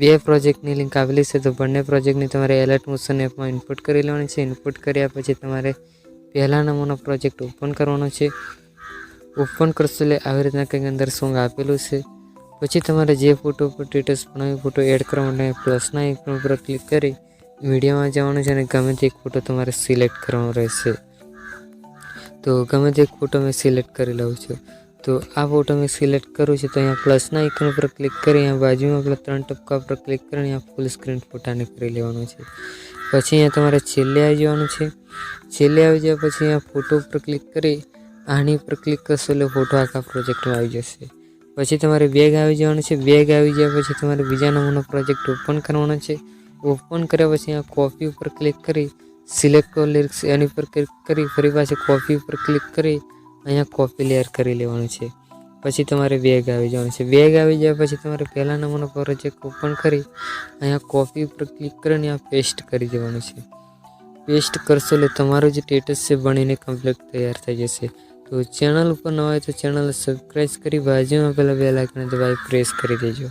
બે પ્રોજેક્ટની લિંક આવેલી છે, તો બંને પ્રોજેક્ટની તમારે એલર્ટ મોશન એપમાં ઇનપુટ કરી લેવાની છે. ઇનપુટ કર્યા પછી તમારે પહેલા નંબરનો પ્રોજેક્ટ ઓપન કરવાનો છે. ઓપન કરશો એટલે આવી રીતના કંઈક અંદર સોંગ આપેલું છે. પછી તમારે જે ફોટો પર સ્ટેટસ બનાવી ફોટો એડ કરવા માટે પ્લસના આઇકન ઉપર ક્લિક કરી મીડિયામાં જવાનું છે અને ગમે તે એક ફોટો તમારે સિલેક્ટ કરવાનો રહેશે. તો ગમે તે એક ફોટો મેં સિલેક્ટ કરી લઉં છું. તો આ ફોટો મેં સિલેક્ટ કરું છું તો અહીંયા પ્લસના આઇકન ઉપર ક્લિક કરી, અહીંયા બાજુમાં પેલા ત્રણ ટપકા ઉપર ક્લિક કરીને અહીંયા ફૂલ સ્ક્રીન ફોટાને કરી લેવાનો છે. પછી અહીંયા તમારે છેલ્લે આવી જવાનું છે. છેલ્લે આવી જાય પછી અહીંયા ફોટો ઉપર ક્લિક કરી, આની ઉપર ક્લિક કરશો એટલે ફોટો આખા પ્રોજેક્ટમાં આવી જશે. પછી તમારે બેગ આવી જવાનું છે. બેગ આવી ગયા પછી તમારે બીજા નંબરનો પ્રોજેક્ટ ઓપન કરવાનો છે. ઓપન કર્યા પછી અહીંયા કોપી ઉપર ક્લિક કરી સિલેક્ટ લિરિક્સ એની ઉપર ક્લિક કરી, ફરી પાછી કોપી ઉપર ક્લિક કરી અહીંયા કોપી લેયર કરી લેવાનું છે. પછી તમારે બેગ આવી જવાનું છે. બેગ આવી જાય પછી તમારે પહેલા નંબરનો જે ઓપન કરી અહીંયા કોપી ઉપર ક્લિક કરીને અહીંયા પેસ્ટ કરી દેવાનું છે. પેસ્ટ કરશો એટલે તમારું જે સ્ટેટસ છે બનીને કમ્પ્લીટ તૈયાર થઈ જશે. તો ચેનલ ઉપર ન હોય તો ચેનલ સબસ્ક્રાઈબ કરી બાજુમાં પહેલાં બે લાઇકને દબાવી પ્રેસ કરી દેજો.